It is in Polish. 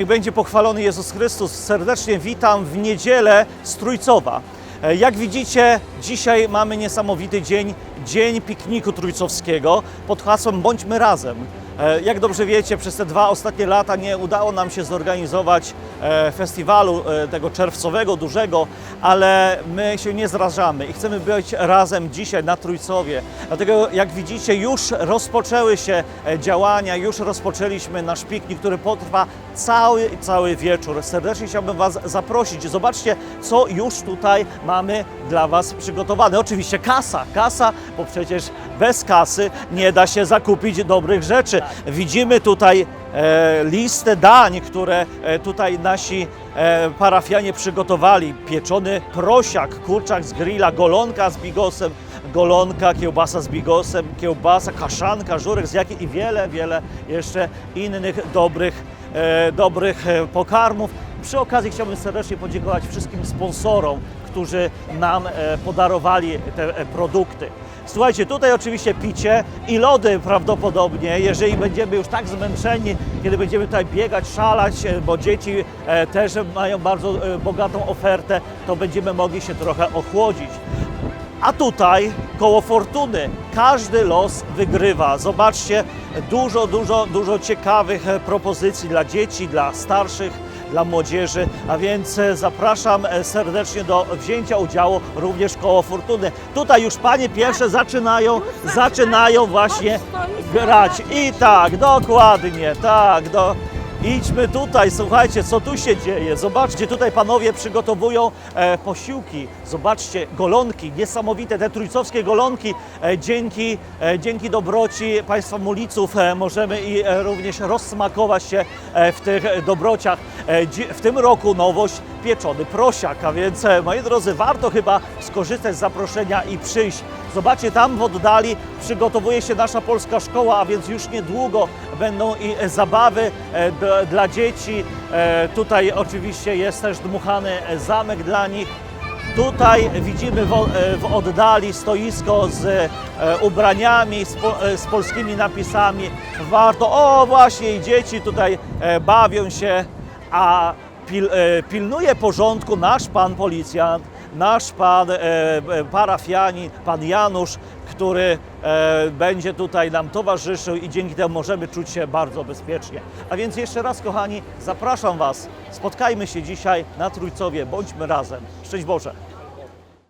Niech będzie pochwalony Jezus Chrystus. Serdecznie witam w niedzielę z Trójcowa. E, Jak widzicie, dzisiaj mamy niesamowity dzień, dzień pikniku trójcowskiego pod hasłem Bądźmy razem. E, Jak dobrze wiecie, przez te dwa ostatnie lata nie udało nam się zorganizować e, festiwalu e, tego czerwcowego, dużego, ale my się nie zrażamy i chcemy być razem dzisiaj na Trójcowie. Dlatego jak widzicie, już rozpoczęły się działania, już rozpoczęliśmy nasz piknik, który potrwa cały, cały wieczór. Serdecznie chciałbym Was zaprosić. Zobaczcie, co już tutaj mamy dla Was przygotowane. Oczywiście kasa, kasa, bo przecież bez kasy nie da się zakupić dobrych rzeczy. Widzimy tutaj e, listę dań, które e, tutaj nasi e, parafianie przygotowali. Pieczony prosiak, kurczak z grilla, golonka z bigosem, golonka, kiełbasa z bigosem, kiełbasa, kaszanka, żurek z jakiej i wiele, wiele jeszcze innych dobrych, dobrych pokarmów. Przy okazji chciałbym serdecznie podziękować wszystkim sponsorom, którzy nam podarowali te produkty. Słuchajcie, tutaj oczywiście picie i lody prawdopodobnie, jeżeli będziemy już tak zmęczeni, kiedy będziemy tutaj biegać, szalać, e, bo dzieci e, też mają bardzo e, bogatą ofertę, to będziemy mogli się trochę ochłodzić. A tutaj koło fortuny każdy los wygrywa. Zobaczcie, dużo, dużo, dużo ciekawych propozycji dla dzieci, dla starszych, dla młodzieży. A więc e, zapraszam e, serdecznie do wzięcia udziału również koło fortuny. Tutaj już panie pierwsze zaczynają, zaczynają właśnie grać. I tak, dokładnie, tak, do. Idźmy tutaj, słuchajcie, co tu się dzieje. Zobaczcie, tutaj panowie przygotowują e, posiłki. Zobaczcie, golonki, niesamowite, te trójcowskie golonki. E, dzięki, e, dzięki dobroci państwa Muliców e, możemy i e, również rozsmakować się e, w tych dobrociach. E, w tym roku nowość pieczony prosiak, a więc e, moi drodzy, warto chyba skorzystać z zaproszenia i przyjść. Zobaczcie, tam w oddali przygotowuje się nasza polska szkoła, a więc już niedługo będą i zabawy e, dla dzieci. E, Tutaj oczywiście jest też dmuchany zamek dla nich. Tutaj widzimy w, oddali stoisko z ubraniami, z, po, z polskimi napisami. Warto, o właśnie dzieci tutaj bawią się, a pil, e, pilnuje porządku nasz pan policjant, nasz pan e, e, parafianin, pan Janusz, który będzie tutaj nam towarzyszył i dzięki temu możemy czuć się bardzo bezpiecznie. A więc jeszcze raz, kochani, zapraszam Was. Spotkajmy się dzisiaj na Trójcowie. Bądźmy razem. Szczęść Boże.